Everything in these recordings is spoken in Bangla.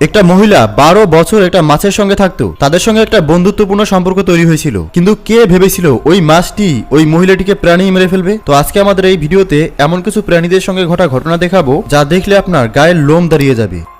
একটা মহিলা বারো বছর একটা মাছের সঙ্গে থাকতো। তাদের সঙ্গে একটা বন্ধুত্বপূর্ণ সম্পর্ক তৈরি হয়েছিল। কিন্তু কে ভেবেছিল ওই মাছটি ওই মহিলাটিকে প্রাণী মেরে ফেলবে? তো আজকে আমাদের এই ভিডিওতে এমন কিছু প্রাণীদের সঙ্গে ঘটা ঘটনা দেখাবো, যা দেখলে আপনার গায়ের লোম দাঁড়িয়ে যাবে।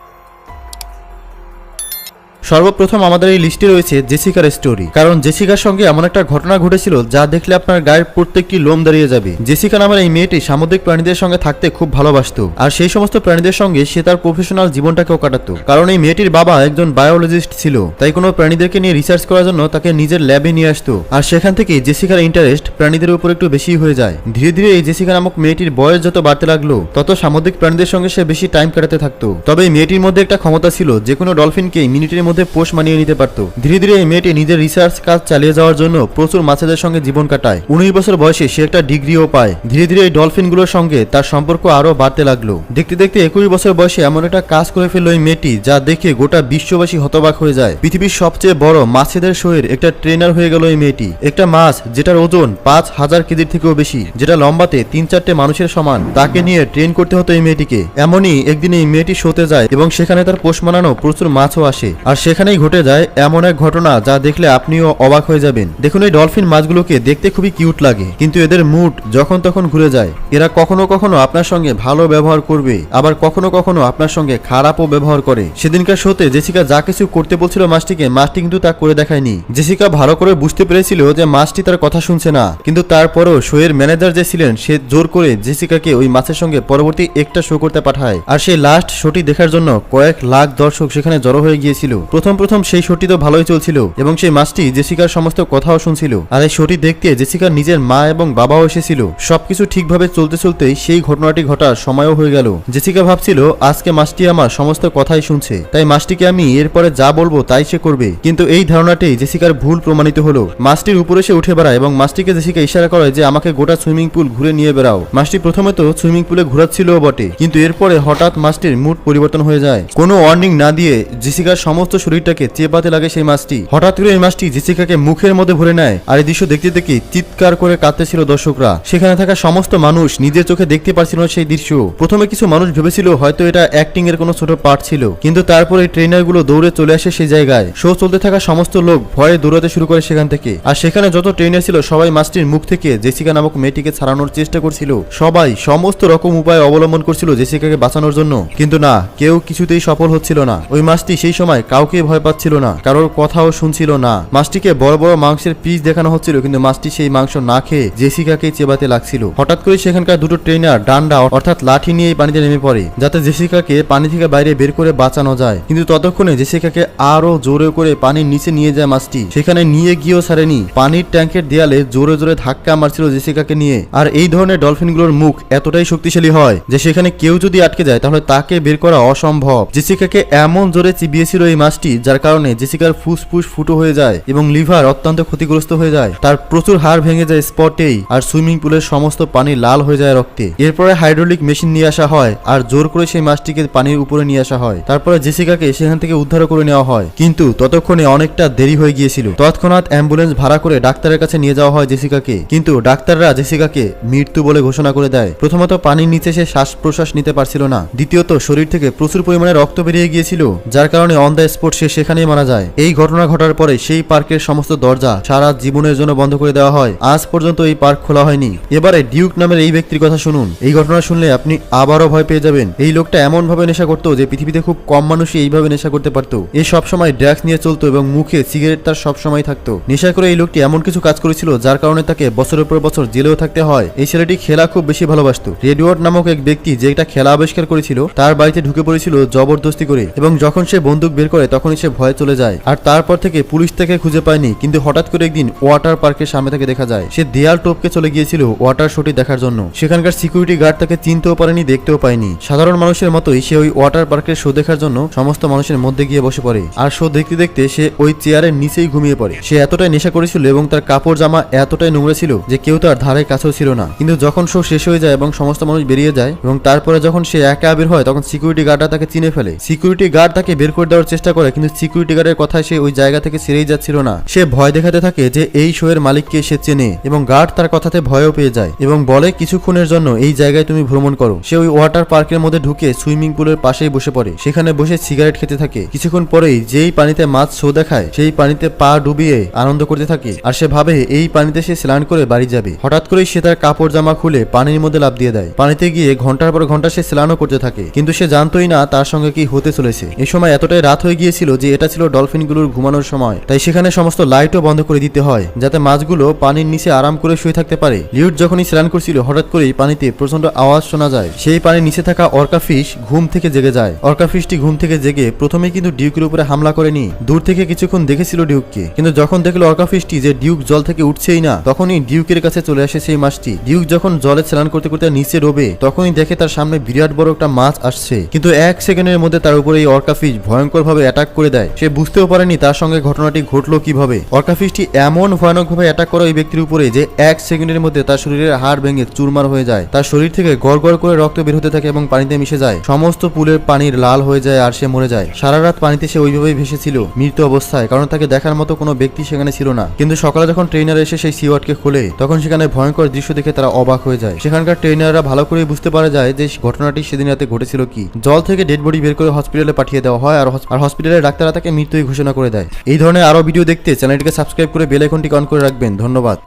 সর্বপ্রথম আমাদের এই লিস্টে রয়েছে জেসিকার স্টোরি। কারণ জেসিকার সঙ্গে এমন একটা ঘটনা ঘটেছিল যা দেখলে আপনার গায়ের প্রত্যেকটি লোম দাঁড়িয়ে যাবে। জেসিকা নামের এই মেয়েটি সামুদ্রিক প্রাণীদের সঙ্গে থাকতে খুব ভালোবাসতো। আর সেই সমস্ত প্রাণীদের সঙ্গে সে তার প্রফেশনাল জীবনটাকেও কাটাতো। কারণ এই মেয়েটির বাবা একজন বায়োলজিস্ট ছিল, তাই কোনো প্রাণীদেরকে নিয়ে রিসার্চ করার জন্য তাকে নিজের ল্যাবে নিয়ে আসতো। আর সেখান থেকে জেসিকার ইন্টারেস্ট প্রাণীদের উপর একটু বেশি হয়ে যায়। ধীরে ধীরে এই জেসিকা নামক মেয়েটির বয়স যত বাড়তে লাগল, তত সামুদ্রিক প্রাণীদের সঙ্গে সে বেশি টাইম কাটাতে থাকতো। তবে এই মেয়েটির মধ্যে একটা ক্ষমতা ছিল, যে কোনো ডলফিনকে মিনিটের মধ্যে পোষ মানিয়ে নিতে পারত। ধীরে ধীরে এই মেয়েটি নিজের রিসার্চ কাজ চালিয়ে যাওয়ার জন্য প্রচুর মাছেদের সঙ্গে জীবন কাটায়। উনিশ বছর বয়সে সে একটা ডিগ্রিও পায়। ধীরে ধীরে এই ডলফিনগুলোর সঙ্গে তার সম্পর্ক আরও বাড়তে লাগল। দেখতে দেখতে একুশ বছর বয়সে এমন একটা কাজ করে ফেলল এই মেয়েটি, যা দেখে গোটা বিশ্ববাসী হতবাক হয়ে যায়। পৃথিবীর সবচেয়ে বড় মাছেদের শোয়ের একটা ট্রেনার হয়ে গেল এই মেয়েটি। একটা মাছ যেটার ওজন পাঁচ হাজার কেজির থেকেও বেশি, যেটা লম্বাতে তিন চারটে মানুষের সমান, তাকে নিয়ে ট্রেন করতে হতো এই মেয়েটিকে। এমনই একদিন এই মেয়েটি শোতে যায় এবং সেখানে তার পোষ মানানো প্রচুর মাছও আসে। আর সেখানেই ঘটে যায় এমন এক ঘটনা যা দেখলে আপনিও অবাক হয়ে যাবেন। দেখুন, এই ডলফিন মাছগুলোকে দেখতে খুবই কিউট লাগে, কিন্তু এদের মুড যখন তখন ঘুরে যায়। এরা কখনো কখনো আপনার সঙ্গে ভালো ব্যবহার করবে, আবার কখনো কখনো আপনার সঙ্গে খারাপও ব্যবহার করে। সেদিনকার শোতে জেসিকা যা কিছু করতে বলছিল মাছটিকে, মাছটি কিন্তু তা করে দেখায়নি। জেসিকা ভালো করে বুঝতে পেরেছিল যে মাছটি তার কথা শুনছে না, কিন্তু তারপরও শোয়ের ম্যানেজার যে ছিলেন, সে জোর করে জেসিকাকে ওই মাছের সঙ্গে পরবর্তী একটা শো করতে পাঠায়। আর সেই লাস্ট শোটি দেখার জন্য কয়েক লাখ দর্শক সেখানে জড়ো হয়ে গিয়েছিল। প্রথম প্রথম সেই শোটি তো ভালোই চলছিল এবং সেই মাছটি জেসিকার সমস্ত কথাও শুনছিল। আর এই শোটি দেখতে জেসিকার নিজের মা এবং বাবাও এসেছিল। সবকিছু ঠিকভাবে চলতে চলতেই সেই ঘটনাটি ঘটার সময়ও হয়ে গেল। জেসিকা ভাবছিল, আজকে মাছটি আমার সমস্ত কথাই শুনছে। তাই মাছটিকে আমি এরপরে যা বলব তাই সে করবে। কিন্তু এই ধারণাটি জেসিকার ভুল প্রমাণিত হলো। মাছটির উপরে সে উঠে বেড়ায় এবং মাছটিকে জেসিকা ইশারা করে যে, আমাকে গোটা সুইমিং পুল ঘুরে নিয়ে বেড়াও। মাছটি প্রথমে তো সুইমিং পুলে ঘোরাচ্ছিল বটে, কিন্তু এরপরে হঠাৎ মাছটির মুড পরিবর্তন হয়ে যায়। কোনো ওয়ার্নিং না দিয়ে জেসিকার সমস্ত শরীরটাকে চেপাতে লাগে সেই মাছটি। হঠাৎ করে এই মাছটি জেসিকাকে মুখের মধ্যে ভরে নেয়। আর এই দৃশ্য দেখতে দেখতে চিৎকার করে কাঁদতেছিল দর্শকরা। সেখানে থাকা সমস্ত মানুষ নিজের চোখে দেখতে পারছিল সেই দৃশ্য। প্রথমে কিছু মানুষ ভেবেছিল হয়তো এটা অ্যাক্টিং এর কোনো ছোট পার্ট ছিল। কিন্তু তারপরে ট্রেনারগুলো দৌড়ে চলে আসে সেই জায়গায়। শো চলতে থাকা সমস্ত লোক ভয়ে দৌড়াতে শুরু করে সেখান থেকে। আর সেখানে যত ট্রেনার ছিল, সবাই মাছটির মুখ থেকে জেসিকা নামক মেয়েটিকে ছাড়ানোর চেষ্টা করছিল। সবাই সমস্ত রকম উপায় অবলম্বন করছিল জেসিকাকে বাঁচানোর জন্য। কিন্তু না, কেউ কিছুতেই সফল হচ্ছিল না। ওই মাছটি সেই সময় কাউকে ভয় পাচ্ছিল না, কারোর কথাও শুনছিল না। মাছটিকে বড় বড় মাংসের পিস দেখানো হচ্ছিল, কিন্তু মাছটি সেই মাংস না খেয়ে জেসিকাকে চেবাতে লাগছিল। হঠাৎ করে সেখানকার দুটো ট্রেনার ডান্ডা, অর্থাৎ লাঠি নিয়ে পানিতে নেমে পড়ে, যাতে জেসিকাকে পানি থেকে বাইরে বের করে বাঁচানো যায়। কিন্তু ততক্ষণে জেসিকাকে আরও জোরে করে পানির নিচে নিয়ে যায় মাছটি। সেখানে নিয়ে গিয়েও ছাড়েনি। পানির ট্যাঙ্কের দেয়ালে জোরে জোরে ধাক্কা মারছিল জেসিকাকে নিয়ে। আর এই ধরনের ডলফিনগুলোর মুখ এতটাই শক্তিশালী হয় যে সেখানে কেউ যদি আটকে যায়, তাহলে তাকে বের করা অসম্ভব। জেসিকাকে এমন জোরে চিবিয়েছিল এই মাছটি, যার কারণে জেসিকার ফুসফুস ফুটো হয়ে যায় এবং লিভার অত্যন্ত ক্ষতিগ্রস্ত হয়ে যায়। তার প্রচুর হাড় ভেঙে যায় স্পটেই আর সুইমিং পুলের সমস্ত পানি লাল হয়ে যায় রক্তে। এরপরে হাইড্রোলিক মেশিন নিয়ে আসা হয় আর জোর করে সেই মাছটিকে পানির উপরে নিয়ে আসা হয়। তারপরে জেসিকাকে সেখান থেকে উদ্ধার করে নেওয়া হয়। কিন্তু ততক্ষণে অনেকটা দেরি হয়ে গিয়েছিল। তৎক্ষণাৎ অ্যাম্বুলেন্স ভাড়া করে ডাক্তারের কাছে নিয়ে যাওয়া হয় জেসিকাকে। কিন্তু ডাক্তাররা জেসিকাকে মৃত্যু বলে ঘোষণা করে দেয়। প্রথমত পানির নিচে সে শ্বাস প্রশ্বাস নিতে পারছিল না। দ্বিতীয়ত শরীর থেকে প্রচুর পরিমাণে রক্ত বেরিয়ে গিয়েছিল, যার কারণে অন দ্য সে সেখানেই মারা যায়। এই ঘটনা ঘটার পরে সেই পার্কের সমস্ত দরজা সারা জীবনের জন্য বন্ধ করে দেওয়া হয়। আজ পর্যন্ত এই পার্ক খোলা হয়নি। এবারে ডিউক নামের এই ব্যক্তির কথা শুনুন। এই ঘটনা শুনলে আপনি আবারও ভয় পেয়ে যাবেন। এই লোকটা এমন ভাবে নেশা করতো যে পৃথিবীতে খুব কম মানুষই এইভাবে নেশা করতে পারতো। এ সবসময় ড্রাগস নিয়ে চলতো এবং মুখে সিগারেট তার সবসময় থাকতো। নেশা করে এই লোকটি এমন কিছু কাজ করেছিল যার কারণে তাকে বছরের পর বছর জেলেও থাকতে হয়। এই ছেলেটি খেলা খুব বেশি ভালোবাসতো। রেডিওয়ার্ড নামক এক ব্যক্তি যে একটা খেলা আবিষ্কার করেছিল, তার বাড়িতে ঢুকে পড়েছিল জবরদস্তি করে এবং যখন সে বন্দুক বের করে তখনই সে ভয়ে চলে যায়। আর তারপর থেকে পুলিশ তাকে খুঁজে পায়নি, কিন্তু হঠাৎ করে একদিন ওয়াটার পার্কের সামনে থেকে দেখা যায়। সে দেয়াল টপকে চলে গিয়েছিল ওয়াটার শোটি দেখার জন্য। সেখানকার সিকিউরিটি গার্ড তাকে চিনতেও পারেনি, দেখতেও পায়নি। সাধারণ মানুষের মতোই সে ওই ওয়াটার পার্কের শো দেখার জন্য সমস্ত মানুষের মধ্যে গিয়ে বসে পড়ে। আর শো দেখতে দেখতে সে ওই চেয়ারের নিচেই ঘুমিয়ে পড়ে। সে এতটাই নেশা করেছিল এবং তার কাপড় জামা এতটাই নোংরা ছিল যে কেউ তার ধারে কাছেও ছিল না। কিন্তু যখন শো শেষ হয়ে যায় এবং সমস্ত মানুষ বেরিয়ে যায় এবং তারপরে যখন সে একা বের হয়, তখন সিকিউরিটি গার্ডরা তাকে চিনে ফেলে। সিকিউরিটি গার্ড তাকে বের করে দেওয়ার চেষ্টা করে করে, কিন্তু সিকিউরিটি গার্ডের কথায় সে ওই জায়গা থেকে ছেড়েই যাচ্ছিল না। সে ভয় দেখাতে থাকে যে এই শো এর মালিককে সে চেনে এবং গার্ড তার কথাতে ভয়ও পেয়ে যায় এবং বলে, কিছুক্ষণের জন্য এই জায়গায় তুমি ভ্রমণ করো। সে ওই ওয়াটার পার্কের মধ্যে ঢুকে সুইমিং পুলের পাশেই বসে পড়ে। সেখানে বসে সিগারেট খেতে থাকে। কিছুক্ষণ পরেই যেই পানিতে মাছ শো দেখায়, সেই পানিতে পা ডুবিয়ে আনন্দ করতে থাকে। আর সে ভাবে, এই পানিতে সে স্নান করে বাড়ি যাবে। হঠাৎ করেই সে তার কাপড় জামা খুলে পানির মধ্যে লাভ দিয়ে দেয়। পানিতে গিয়ে ঘণ্টার পর ঘণ্টা সে স্নানও করতে থাকে। কিন্তু সে জানতোই না তার সঙ্গে কি হতে চলেছে। এই সময় এতটাই রাত হয়ে গিয়েছিল যে এটা ছিল ডলফিনগুলোর ঘুমানোর সময়। তাই সেখানে সমস্ত লাইটও বন্ধ করে দিতে হয়, যাতে মাছগুলো পানির নিচে আরাম করে শুয়ে থাকতে পারে। লিউট যখনই স্নান করছিল, হঠাৎ করেই পানিতে প্রচণ্ড আওয়াজ শোনা যায়। সেই পানির নিচে থাকা অর্কা ফিশ ঘুম থেকে জেগে যায়। অর্কা ফিশটি ঘুম থেকে জেগে প্রথমে কিন্তু ডিউকের উপরে হামলা করেনি। দূর থেকে কিছুক্ষণ দেখেছিল ডিউককে। কিন্তু যখন দেখল অর্কা ফিশটি যে ডিউক জল থেকে উঠছেই না, তখনই ডিউকের কাছে চলে আসে সেই মাছটি। ডিউক যখন জলে স্নান করতে করতে নিচে ডোবে তখনই দেখে তার সামনে বিরাট বড় একটা মাছ আসছে। কিন্তু এক সেকেন্ডের মধ্যে তার উপরে এই অর্কা ফিশ ভয়ঙ্কর ভাবে অ্যাটাক করে দেয়। সে বুঝতেও পারেনি তার সঙ্গে ঘটনাটি ঘটলো কীভাবে। অর্কা ফিশটি এমন ভয়ানক ভাবে অ্যাটাক করে ওই ব্যক্তির উপরে যে এক সেকেন্ডের মধ্যে তার শরীরের হাড় ভেঙে চুরমার হয়ে যায়। তার শরীর থেকে গড় গড় করে রক্ত বের হতে থাকে এবং পানিতে মিশে যায়। সমস্ত পুলের পানির লাল হয়ে যায় আর সে মরে যায়। সারা রাত পানিতে সে ওইভাবেই ভেসেছিল, মৃত অবস্থায়, কারণ তাকে দেখার মতো কোনো ব্যক্তি সেখানে ছিল না। কিন্তু সকালে যখন ট্রেনার এসে সেই সিওয়ার্ডকে খোলে, তখন সেখানে ভয়ঙ্কর দৃশ্য দেখে তারা অবাক হয়ে যায়। সেখানকার ট্রেনাররা ভালো করে বুঝতে পারা যায় যে ঘটনাটি সেদিন রাতে ঘটেছিল কি। জল থেকে ডেড বডি বের করে হসপিটালে পাঠিয়ে দেওয়া হয় আর হস- আর হসপিটালের ডাক্তাররা তাকে মৃত্যুই ঘোষণা করে দেয়। এই ধরনের আরও ভিডিও দেখতে চ্যানেলটিকে সাবস্ক্রাইব করে বেল আইকনটি অন করে রাখবেন। ধন্যবাদ।